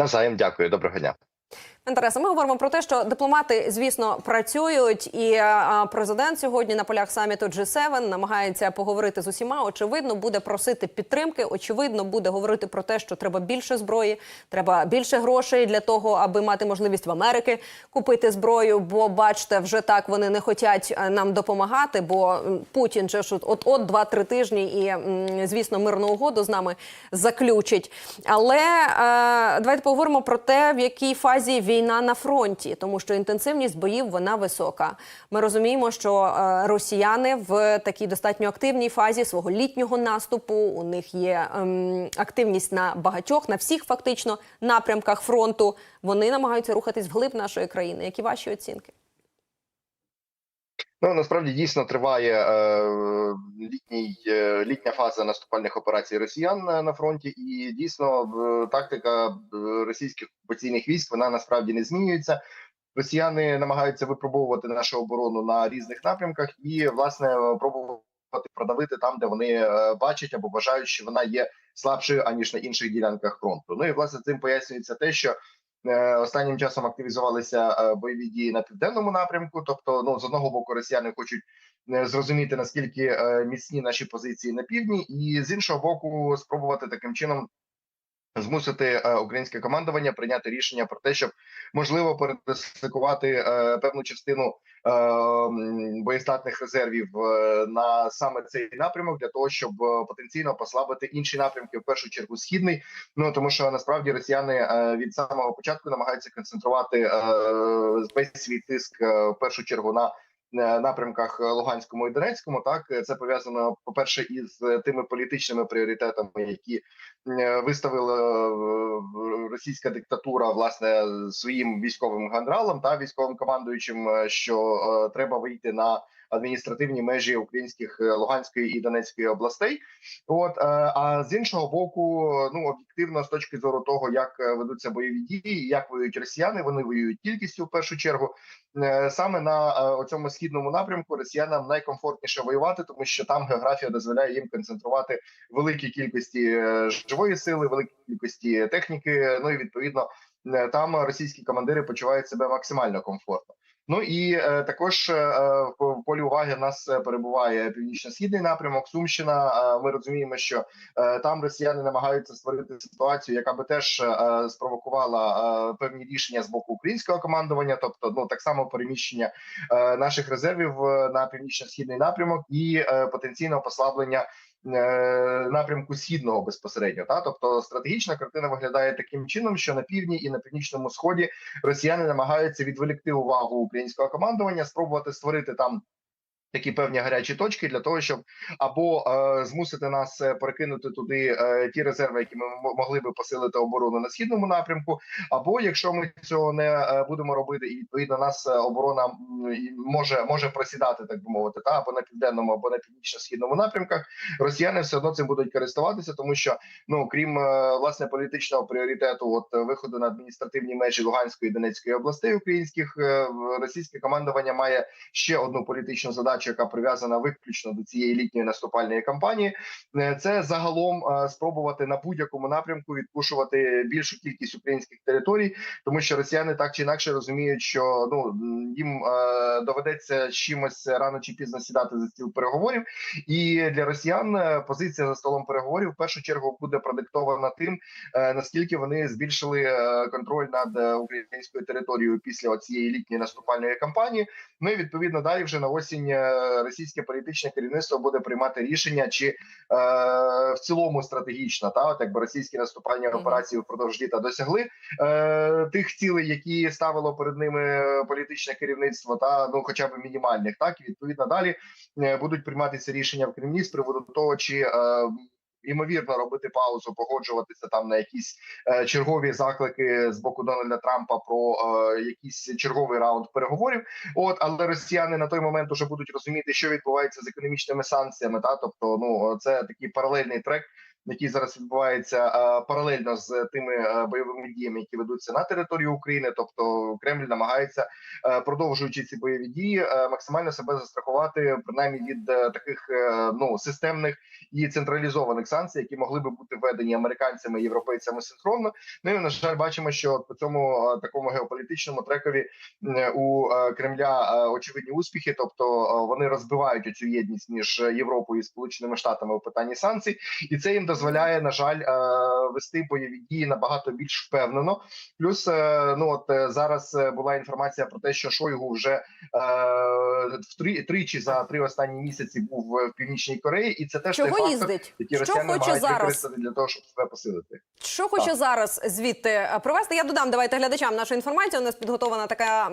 Навзаєм дякую, доброго дня. Тарасе, ми говоримо про те, що дипломати, звісно, працюють, і президент сьогодні на полях саміту G7 намагається поговорити з усіма. Очевидно, буде просити підтримки. Очевидно, буде говорити про те, що треба більше зброї, треба більше грошей для того, аби мати можливість в Америки купити зброю. Бо бачите, вже так вони не хочуть нам допомагати. Бо Путін же от от два-три тижні і звісно мирну угоду з нами заключить. Але е, давайте поговоримо про те, в якій фазі війна на фронті, тому що інтенсивність боїв вона висока. Ми розуміємо, що е, росіяни в такій достатньо активній фазі свого літнього наступу. У них є ем, активність на багатьох, на всіх фактично напрямках фронту. Вони намагаються рухатись вглиб нашої країни. Які ваші оцінки? Ну насправді дійсно триває е, літній е, літня фаза наступальних операцій росіян на, на фронті, і дійсно е, тактика е, російських окупаційних військ вона насправді не змінюється. Росіяни намагаються випробовувати нашу оборону на різних напрямках і власне пробувати продавити там, де вони е, бачать або вважають, що вона є слабшою аніж на інших ділянках фронту. Ну і власне цим пояснюється те, що Е, Останнім часом активізувалися е, бойові дії на південному напрямку. Тобто, ну з одного боку, росіяни хочуть е, зрозуміти наскільки е, міцні наші позиції на півдні, і з іншого боку, спробувати таким чином. Змусити е, українське командування прийняти рішення про те, щоб можливо передислокувати е, певну частину е, боєздатних резервів на саме цей напрямок для того, щоб потенційно послабити інші напрямки, в першу чергу східний. Ну тому що насправді росіяни від самого початку намагаються концентрувати весь свій тиск в першу чергу на напрямках Луганському і Донецькому. Так це пов'язано по перше із е, тими політичними пріоритетами, які е, виставила е, російська диктатура власне своїм військовим генералам та військовим командуючим, е, що е, треба вийти на адміністративні межі українських е, Луганської і Донецької областей. От е, а з іншого боку, ну об'єктивно, з точки зору того, як е, ведуться бойові дії, як воюють росіяни, вони воюють кількістю в першу чергу. Саме на цьому східному напрямку росіянам найкомфортніше воювати, тому що там географія дозволяє їм концентрувати великі кількості живої сили, великі кількості техніки. Ну і відповідно там російські командири почувають себе максимально комфортно. Ну і е, також е, в в полі уваги нас е, перебуває північно-східний напрямок, Сумщина. Е, ми розуміємо, що е, там росіяни намагаються створити ситуацію, яка би теж е, спровокувала е, певні рішення з боку українського командування, тобто ну так само переміщення е, наших резервів е, на північно-східний напрямок і е, потенційного послаблення. Е, Напрямку східного безпосередньо, та тобто стратегічна картина виглядає таким чином, що на півдні і на північному сході росіяни намагаються відволікти увагу українського командування, спробувати створити там. Такі певні гарячі точки для того, щоб або е, змусити нас е, перекинути туди е, ті резерви, які ми могли би посилити оборону на східному напрямку. Або якщо ми цього не е, будемо робити, і відповідно нас е, оборона може може просідати, так би мовити, та або на південному, або на північно-східному напрямках, росіяни все одно цим будуть користуватися, тому що ну крім е, власне політичного пріоритету, от виходу на адміністративні межі Луганської і Донецької областей українських, е, російське командування має ще одну політичну задачу, яка прив'язана виключно до цієї літньої наступальної кампанії. Е, Це загалом е, спробувати на будь-якому напрямку відпушувати більшу кількість українських територій, тому що росіяни так чи інакше розуміють, що ну їм е, доведеться чимось рано чи пізно сідати за стіл переговорів. І для росіян позиція за столом переговорів в першу чергу буде продиктована тим, наскільки вони збільшили контроль над українською територією після цієї літньої наступальної кампанії. Ну і відповідно далі вже на осінь російське політичне керівництво буде приймати рішення, чи е, в цілому стратегічно та от якби російські наступальні операції впродовж літа досягли е, тих цілей, які ставило перед ними політичне керівництво, та ну хоча б мінімальних, так і відповідно далі е, будуть прийматися рішення в Кремлі з приводу того, чи е, ймовірно робити паузу, погоджуватися там на якісь е, чергові заклики з боку Дональда Трампа про е, якийсь черговий раунд переговорів. От але росіяни на той момент уже будуть розуміти, що відбувається з економічними санкціями. Та тобто, ну це такий паралельний трек. Який зараз відбувається е, паралельно з тими е, бойовими діями, які ведуться на території України. Тобто Кремль намагається, е, продовжуючи ці бойові дії, максимально себе застрахувати принаймні від таких ну системних і централізованих санкцій, які могли би бути введені американцями і європейцями синхронно. Ну і на жаль, бачимо, що по цьому такому геополітичному трекові у Кремля очевидні успіхи, тобто вони розбивають цю єдність між Європою і Сполученими Штатами у питанні санкцій, і це їм дозволяє на жаль е, вести бойові дії набагато більш впевнено. Плюс е, ну от е, зараз була інформація про те, що Шойгу вже втри- тричі за три останні місяці був в північній Кореї, і це теж той Чого фактор, їздить? Що росіяни хоче зараз? для того, щоб себе посилити. Що хоче Так. зараз звідти провести? Я додам давайте глядачам нашу інформацію. У нас підготована така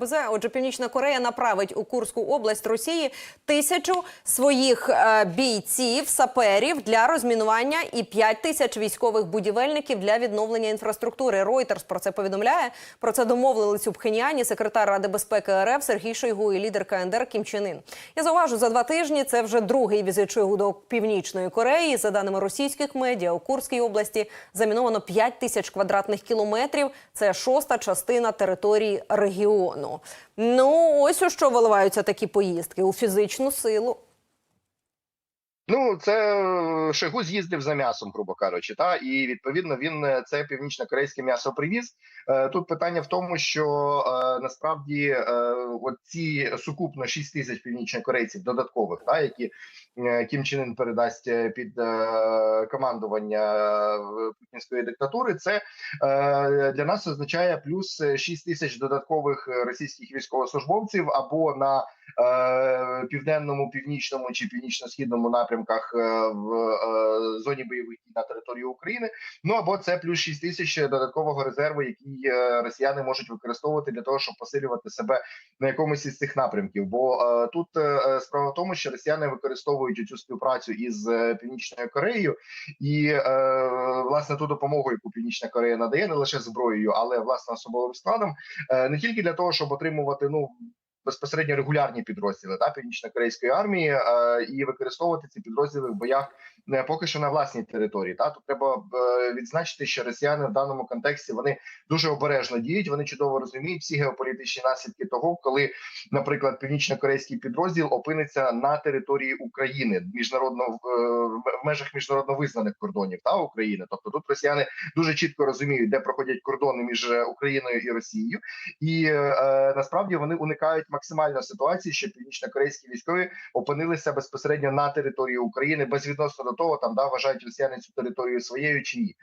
БЗ. Отже, Північна Корея направить у Курську область Росії тисячу своїх бійців, саперів для розмінування і 5 тисяч військових будівельників для відновлення інфраструктури. Reuters про це повідомляє. Про це домовились у Пхеньяні секретар Ради безпеки РФ Сергій Шойгу і лідер КНДР Кім Чен Ін. Я зауважу, за два тижні це вже другий візит Шойгу до Північної Кореї. За даними російських медіа, у Курській області заміновано 5 тисяч квадратних кілометрів. Це шоста частина території регіону. Ну ось у що виливаються такі поїздки у фізичну силу. Ну, це е, Шойгу з'їздив за м'ясом, грубо кажучи, та і відповідно він е, це північно-корейське м'ясо привіз. Е, Тут питання в тому, що насправді ці сукупно 6 тисяч північнокорейців додаткових, та які Кім Чен Ын передасть під командування путінської диктатури. Це для нас означає плюс 6 тисяч додаткових російських військовослужбовців або на е, південному, північному чи північно-східному напрямках е, в е, зоні бойових дій на території України. Ну або це плюс 6 тисяч додаткового резерву, який росіяни можуть використовувати для того, щоб посилювати себе на якомусь із цих напрямків. Бо тут справа в тому, що росіяни використовують цю співпрацю із північною Кореєю, і власне ту допомогу, яку Північна Корея надає, не лише зброєю, але власне особовим складом, не тільки для того, щоб отримувати ну. Безпосередньо регулярні підрозділи та північно-корейської армії е, і використовувати ці підрозділи в боях не поки що на власній території. Та тут треба е, відзначити, що росіяни в даному контексті вони дуже обережно діють. Вони чудово розуміють всі геополітичні наслідки того, коли, наприклад, північно-корейський підрозділ опиниться на території України міжнародно е, в межах міжнародно визнаних кордонів та України. Тобто тут росіяни дуже чітко розуміють, де проходять кордони між е, Україною і Росією, і е, насправді вони уникають максимально ситуації, що північно-корейські військові опинилися безпосередньо на території України безвідносно до того, там да вважають росіяни цю територію своєю чи ні.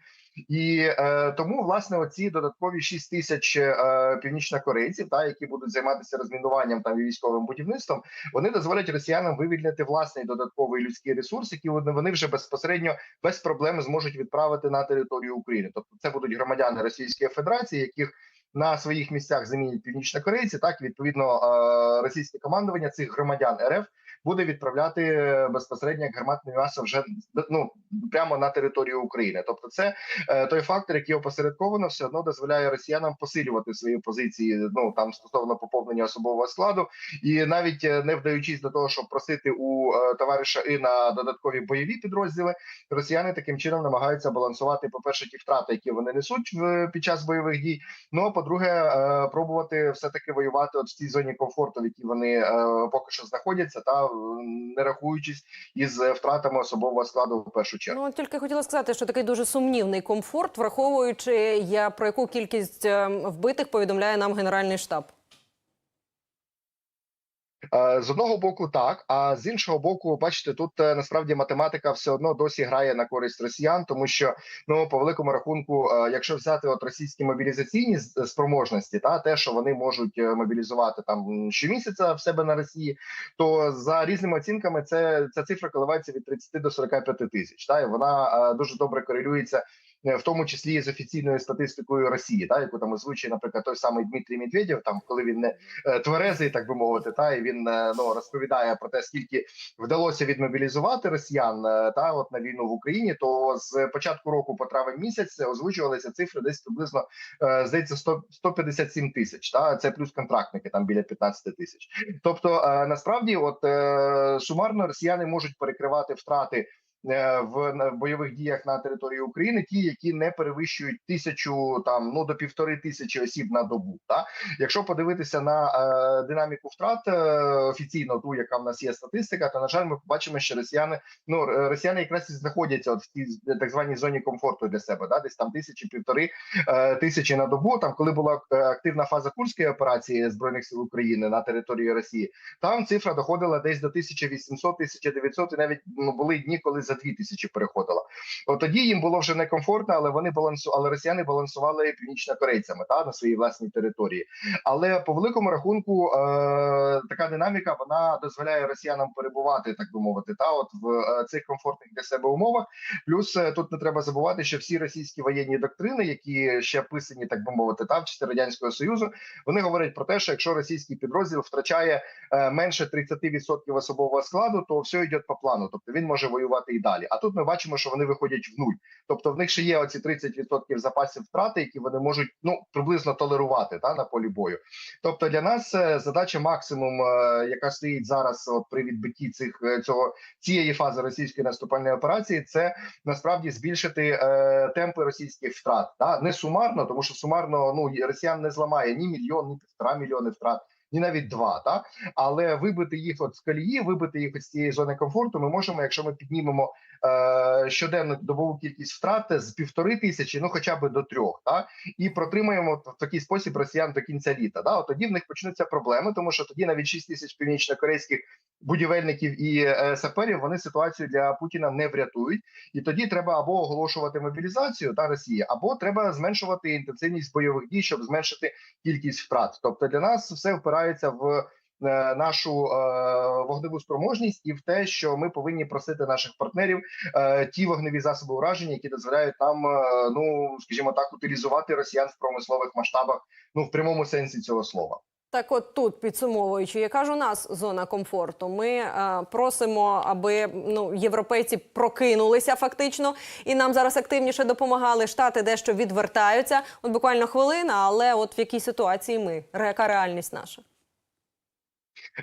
І е, тому власне оці додаткові 6 тисяч е, північнокорейців, та які будуть займатися розмінуванням там і військовим будівництвом, вони дозволять росіянам вивільнити власний додатковий людський ресурс, який вони, вже безпосередньо без проблем зможуть відправити на територію України. Тобто, це будуть громадяни Російської Федерації, яких на своїх місцях замінять північнокорейці. Так відповідно е, російське командування цих громадян РФ буде відправляти е, безпосередньо як гарматне м'ясо вже ну прямо на територію України. Тобто, це е, той фактор, який опосередковано все одно дозволяє росіянам посилювати свої позиції. Ну там стосовно поповнення особового складу, і навіть е, не вдаючись до того, щоб просити у товариша і на додаткові бойові підрозділи, росіяни таким чином намагаються балансувати, по перше, ті втрати, які вони несуть в під час бойових дій. Ну а по-друге, пробувати все таки воювати от в цій зоні комфорту, в якій вони поки що знаходяться, та не рахуючись із е, втратами особового складу в першу чергу. Ну тільки хотіла сказати, що такий дуже сумнівний комфорт, враховуючи я про яку кількість е, вбитих повідомляє нам генеральний штаб. Е, З одного боку, так а з іншого боку, бачите, тут е, насправді математика все одно досі грає на користь росіян, тому що ну по великому рахунку, е, якщо взяти от російські мобілізаційні спроможності, та те, що вони можуть мобілізувати там щомісяця в себе на Росії, то за різними оцінками це ця цифра коливається від 30 до 45 тисяч. Та і вона дуже добре корелюється. Е, В тому числі з офіційною статистикою Росії, та яку там озвучує, наприклад, той самий Дмитрій Медведєв, там коли він не е, тверезий, так би мовити, та і він е, ну розповідає про те, скільки вдалося відмобілізувати росіян та от на війну в Україні. То з початку року по травень місяць озвучувалися цифри десь приблизно здається 100, 157 тисяч. Та це плюс контрактники там біля 15 тисяч. Тобто, насправді, от сумарно росіяни можуть перекривати втрати. Е, в бойових діях на території України, ті, які не перевищують тисячу там ну до півтори тисячі осіб на добу. Та якщо подивитися на е, динаміку втрат е, офіційно, ту яка в нас є статистика, то на жаль, ми побачимо, що росіяни ну росіяни якраз і знаходяться от в тій так званій зоні комфорту для себе, да, десь там тисячі півтори е, тисячі на добу. Там, коли була е, активна фаза курської операції збройних сил України на території Росії, там цифра доходила десь до 1800-1900, і навіть ну були дні, коли за 2000 переходила. От тоді їм було вже некомфортно, але вони балансу, але росіяни балансували північнокорейцями та на своїй власній території. Але по великому рахунку е, така динаміка вона дозволяє росіянам перебувати, так би мовити, та от в е, цих комфортних для себе умовах. Плюс е, тут не треба забувати, що всі російські воєнні доктрини, які ще писані, так би мовити, та в часи радянського союзу, вони говорять про те, що якщо російський підрозділ втрачає е, менше 30% особового складу, то все йде по плану. Тобто він може воювати і далі. А тут ми бачимо, що вони виходять в нуль. Тобто в них ще є оці 30% запасів втрати, які вони можуть ну приблизно толерувати та на полі бою. Тобто для нас е, задача максимум, е, яка стоїть зараз от при відбитті цих е, цього цієї фази російської наступальної операції, це насправді збільшити е, темпи російських втрат. Та не сумарно, тому що сумарно ну росіян не зламає ні мільйон, ні півтора мільйони втрат. Ні, навіть два, так але вибити їх от з колії, вибити їх з цієї зони комфорту. Ми можемо, якщо ми піднімемо е, щоденну добову кількість втрат з півтори тисячі, ну хоча б до трьох, так і протримаємо в такий спосіб росіян до кінця літа. Да, от тоді в них почнуться проблеми, тому що тоді навіть 6 тисяч північно-корейських будівельників і е, саперів вони ситуацію для Путіна не врятують, і тоді треба або оголошувати мобілізацію та Росії, або треба зменшувати інтенсивність бойових дій, щоб зменшити кількість втрат. Тобто для нас все впирається в е, нашу е, вогневу спроможність і в те, що ми повинні просити наших партнерів е, ті вогневі засоби ураження, які дозволяють нам, ну скажімо так, утилізувати росіян в промислових масштабах, ну в прямому сенсі цього слова. Так, от тут підсумовуючи, яка ж у нас зона комфорту? Ми е, просимо, аби ну європейці прокинулися фактично, і нам зараз активніше допомагали. Штати дещо відвертаються. От буквально хвилина, але от в якій ситуації ми? Яка реальність наша?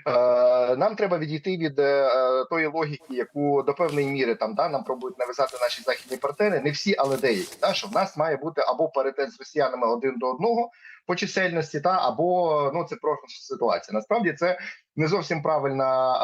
Е, Нам треба відійти від е, тої логіки, яку до певної міри там да нам пробують нав'язати наші західні партнери. Не всі, але деякі. Та що в нас має бути або паритет з росіянами один до одного по чисельності, та або ну це просто ситуація. Насправді це не зовсім правильна,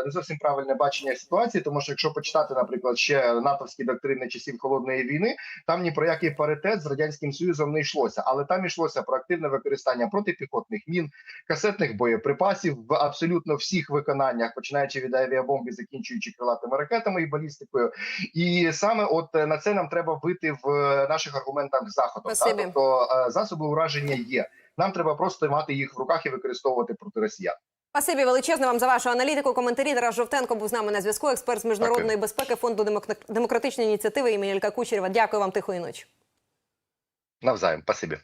е, не зовсім правильне бачення ситуації, тому що якщо почитати, наприклад, ще натовські доктрини часів холодної війни, там ні про який паритет з радянським союзом не йшлося, але там йшлося про активне використання протипіхотних мін, касетних боєприпасів в абсолютно всіх виконаннях, починаючи від авіабомб і закінчуючи крилатими ракетами і балістикою. І саме от е, на це нам треба вбити в е, наших аргументах заходу. Тобто засоби ураження є. Нам треба просто мати їх в руках і використовувати проти росіян. Спасибі величезне вам за вашу аналітику. Коментарі Тарас Жовтенко був з нами на зв'язку. Експерт з міжнародної Дякую. безпеки фонду демократичної ініціативи імені Ілька Кучерєва. Дякую вам тихої ночі. Навзаєм, спасибі.